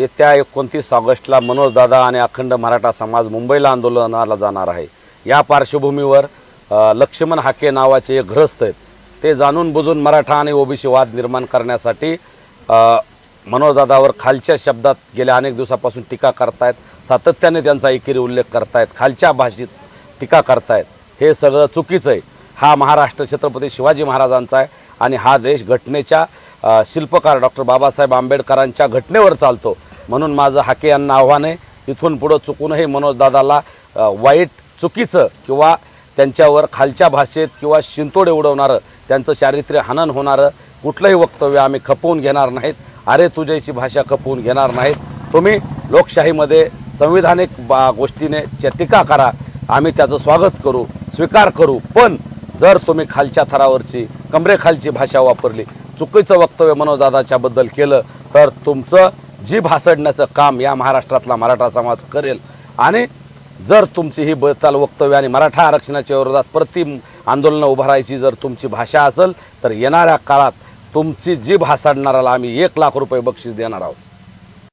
येत्या एकोणतीस ऑगस्टला मनोजदादा आणि अखंड मराठा समाज मुंबईला आंदोलनाला जाणार आहे. या पार्श्वभूमीवर लक्ष्मण हाके नावाचे एक ग्रस्त आहेत. ते जाणून बुजून मराठा आणि ओबीसी वाद निर्माण करण्यासाठी मनोजदादावर खालच्या शब्दात गेल्या अनेक दिवसापासून टीका करतायत. सातत्याने त्यांचा एकेरी उल्लेख करतायत. खालच्या भाषेत टीका करतायत. हे सगळं चुकीचं आहे. हा महाराष्ट्र छत्रपती शिवाजी महाराजांचा आहे आणि हा देश घटनेच्या शिल्पकार डॉक्टर बाबासाहेब आंबेडकरांच्या घटनेवर चालतो. म्हणून माझं हाके यांना आव्हान आहे. इथून पुढं चुकूनही मनोजदादाला वाईट चुकीचं किंवा त्यांच्यावर खालच्या भाषेत किंवा शिंतोडे उडवणारं त्यांचं चारित्र्य हनन होणारं कुठलंही वक्तव्य आम्ही खपवून घेणार नाहीत. अरे तुझ्याची भाषा खपवून घेणार नाहीत. तुम्ही लोकशाहीमध्ये संविधानिक बा गोष्टीने च्या टीका करा. आम्ही त्याचं स्वागत करू स्वीकार करू. पण जर तुम्ही खालच्या थरावरची कमरेखालची भाषा वापरली चुकीचं वक्तव्य मनोजदादाच्याबद्दल केलं तर तुमचं जीभ हासडण्याचं काम या महाराष्ट्रातला मराठा समाज करेल. आणि जर तुमची ही बचाल वक्तव्य आणि मराठा आरक्षणाच्या विरोधात प्रति आंदोलनं उभारायची जर तुमची भाषा असेल तर येणाऱ्या काळात तुमची जीभ हासाडणाऱ्याला आम्ही एक लाख रुपये बक्षीस देणार आहोत.